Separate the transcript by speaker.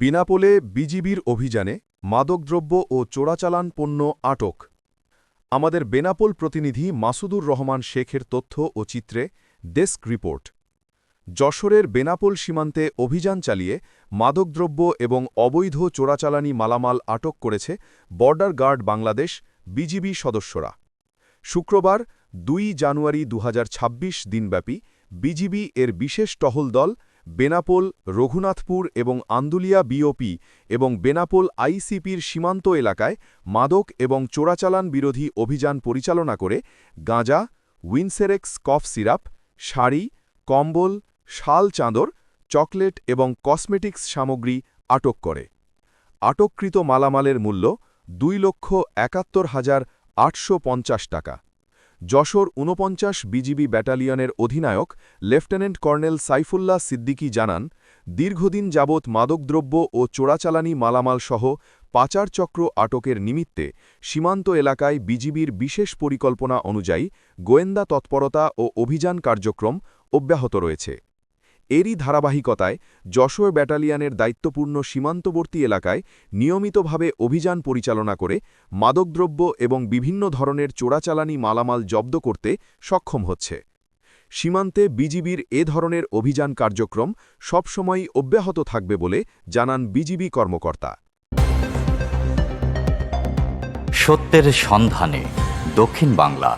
Speaker 1: বিনাপোলে বিজিবির অভিযানে মাদকদ্রব্য ও চোরাচালান পণ্য আটক। আমাদের বেনাপোল প্রতিনিধি মাসুদুর রহমান শেখের তথ্য ও চিত্রে ডেস্ক রিপোর্ট। যশোরের বেনাপোল সীমান্তে অভিযান চালিয়ে মাদকদ্রব্য এবং অবৈধ চোরাচালানি মালামাল আটক করেছে বর্ডার গার্ড বাংলাদেশ বিজিবি সদস্যরা। শুক্রবার দুই জানুয়ারি দু হাজার ছাব্বিশ দিনব্যাপী বিজিবি এর বিশেষ টহল দল বেনাপোল, রঘুনাথপুর এবং আন্দুলিয়া বিওপি এবং বেনাপোল আইসিপির সীমান্ত এলাকায় মাদক এবং চোরাচালান বিরোধী অভিযান পরিচালনা করে গাঁজা, উইনসেরেক্স কফ সিরাপ, শাড়ি, কম্বল, শাল চাঁদর, চকলেট এবং কসমেটিক্স সামগ্রী আটক করে। আটককৃত মালামালের মূল্য দুই লক্ষ একাত্তর হাজার আটশো টাকা। যশোর ঊনপঞ্চাশ বিজিবি ব্যাটালিয়নের অধিনায়ক লেফটেন্যান্ট কর্নেল সাইফুল্লাহ সিদ্দিকী জানান, দীর্ঘদিন যাবৎ মাদকদ্রব্য ও চোরাচালানি মালামাল সহ পাচার চক্র আটকের নিমিত্তে সীমান্ত এলাকায় বিজিবির বিশেষ পরিকল্পনা অনুযায়ী গোয়েন্দা তৎপরতা ও অভিযান কার্যক্রম অব্যাহত রয়েছে। এরই ধারাবাহিকতায় যশোর ব্যাটালিয়ানের দায়িত্বপূর্ণ সীমান্তবর্তী এলাকায় নিয়মিতভাবে অভিযান পরিচালনা করে মাদকদ্রব্য এবং বিভিন্ন ধরনের চোরাচালানি মালামাল জব্দ করতে সক্ষম হচ্ছে। সীমান্তে বিজিবির এ ধরনের অভিযান কার্যক্রম সবসময়ই অব্যাহত থাকবে বলে জানান বিজিবি কর্মকর্তা।
Speaker 2: সত্যের সন্ধানে দক্ষিণ বাংলা।